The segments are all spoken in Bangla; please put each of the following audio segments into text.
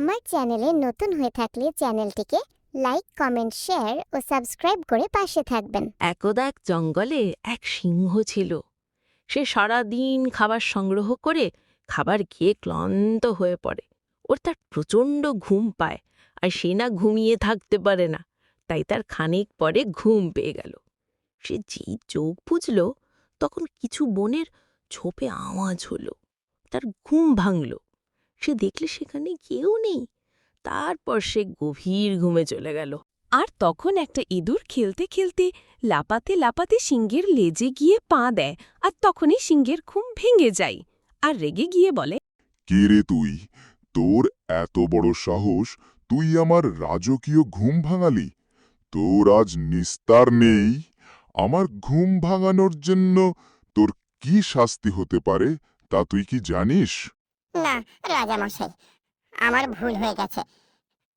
আমার চ্যানেলে নতুন হয়ে থাকলে চ্যানেলটিকে লাইক, কমেন্ট, শেয়ার ও সাবস্ক্রাইব করে পাশে থাকবেন। একদা এক জঙ্গলে এক সিংহ ছিল। সে সারা দিন খাবার সংগ্রহ করে খাবার খেয়ে ক্লান্ত হয়ে পড়ে। ওর তার প্রচণ্ড ঘুম পায় আর সে না ঘুমিয়ে থাকতে পারে না, তাই তার খানিক পরে ঘুম পেয়ে গেল। সে যেই চোখ বুঝল তখন কিছু বনের ছোপে আওয়াজ হলো। তার ঘুম ভাঙল। সে দেখলে সেখানে কেউ নেই। তারপর সে গভীর ঘুমে চলে গেল। আর তখন একটা ইঁদুর খেলতে খেলতে লাপাতে লাপাতে সিংহের লেজে গিয়ে পা দেয় আর তখনই সিংহের ঘুম ভেঙে যায় আর রেগে গিয়ে বলে, কে রে তুই? তোর এত বড় সাহস, তুই আমার রাজকীয় ঘুম ভাঙালি। তোর আজ নিস্তার নেই। আমার ঘুম ভাঙানোর জন্য তোর কি শাস্তি হতে পারে তা তুই কি জানিস? না রাজামশাই আমার ভুল হয়ে গেছে।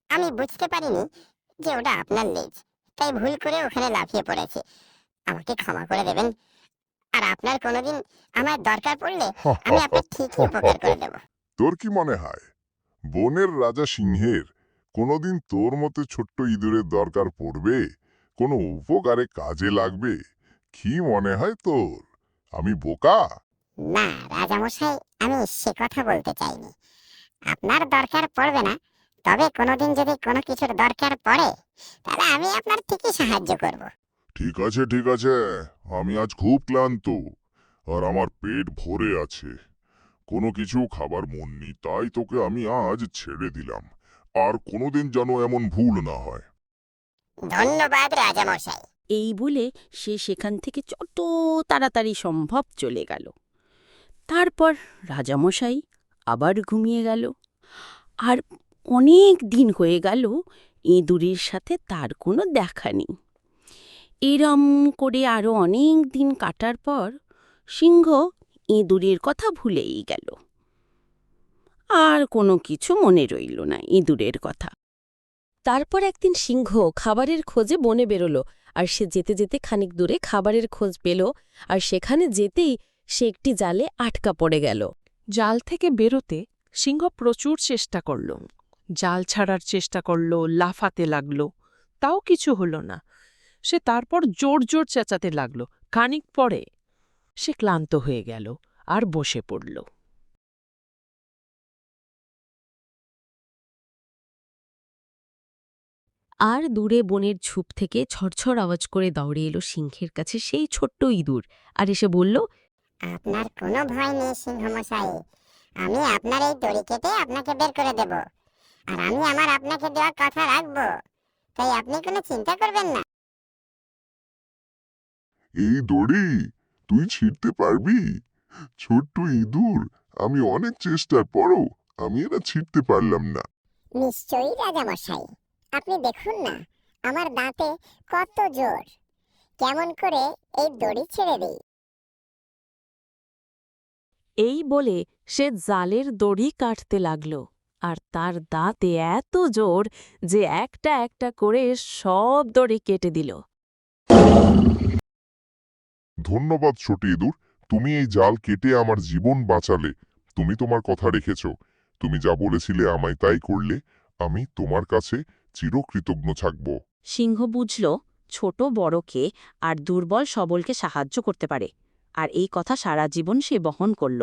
আমি বুঝতে পারিনি যে ওটা আপনার লেজ তাই ভুল করে ওখানে লাফিয়ে পড়েছি। আমাকে ক্ষমা করে দেবেন। আর আপনার কোনোদিন আমার দরকার পড়লে আমি আপনার ঠিকই উপকার করে দেব। তোর কি মনে হয়? বনের রাজা সিংহের কোনোদিন তোর মতো ছোট্ট ইঁদুরের দরকার পড়বে? কোনো উপকারে কাজে লাগবে? কি মনে হয় তোর? আমি বোকা? না রাজামশাই আমি সে কথা বলতে চাইনি। আপনার দরকার পড়বে না তবে কোনোদিন যদি কোনো কিছুর দরকার পড়ে তাহলে আমি আপনার ঠিকই সাহায্য করব। ঠিক আছে ঠিক আছে আমি আজ খুব ক্লান্ত আর আমার পেট ভরে আছে। কোনো কিছু খাবার মন নেই তাই তোকে আমি আজ ছেড়ে দিলাম। আর কোনোদিন যেন এমন ভুল না হয়। ধন্যবাদ রাজামশাই। এই বলে সে সেখান থেকে যত তাড়াতাড়ি সম্ভব চলে গেল। তারপর রাজামশাই আবার ঘুমিয়ে গেল। আর অনেক দিন হয়ে গেল, ইঁদুরের সাথে তার কোনো দেখা নেই। এরম করে আরও অনেক দিন কাটার পর সিংহ ইঁদুরের কথা ভুলেই গেল। আর কোনো কিছু মনে রইল না ইঁদুরের কথা। তারপর একদিন সিংহ খাবারের খোঁজে বনে বেরোলো, আর সে যেতে যেতে খানিক দূরে খাবারের খোঁজ পেল, আর সেখানে যেতেই সে একটি জালে আটকা পড়ে গেল। জাল থেকে বেরোতে সিংহ প্রচুর চেষ্টা করল। জাল ছাড়ার চেষ্টা করল লাফাতে লাগল। তাও কিছু হলো না। সে তারপর জোর জোর চেঁচাতে লাগল। খানিক পরে সে ক্লান্ত হয়ে গেল আর বসে পড়ল। আর দূরে বনের ঝুপ থেকে ছড়ছড় আওয়াজ করে দৌড়ে এলো সিংহের কাছে সেই ছোট্ট ইঁদুর। আর এসে বলল আপনার কোনো ভয় নেই সিংহমশাই। আমি আপনার এই দড়ি কেটে আপনাকে বের করে দেব। আর আমি আমার আপনাকে দেওয়া কথা রাখব। তাই আপনি কোনো চিন্তা করবেন না। এই দড়ি তুই ছিঁড়তে পারবি? ছোট্ট ইঁদুর আমি অনেক চেষ্টার পরও আমি এটা ছিঁড়তে পারলাম না। নিশ্চয়ই রাজামশাই। আপনি দেখুন না আমার দাঁতে কত জোর। কেমন করে এই দড়ি ছেড়ে দিই। এই বলে সে জালের দড়ি কাটতে লাগল আর তার দাঁতে এত জোর যে একটা একটা করে সব দড়ি কেটে দিল। ধন্যবাদ ছোট ইঁদুর তুমি এই জাল কেটে আমার জীবন বাঁচালে। তুমি তোমার কথা রেখেছ। তুমি যা বলেছিলে আমায় তাই করলে আমি তোমার কাছে চিরকৃতজ্ঞ থাকব। সিংহ বুঝল ছোট বড়কে আর দুর্বল সবলকে সাহায্য করতে পারে। আর এই কথা সারা জীবন সে বহন করল।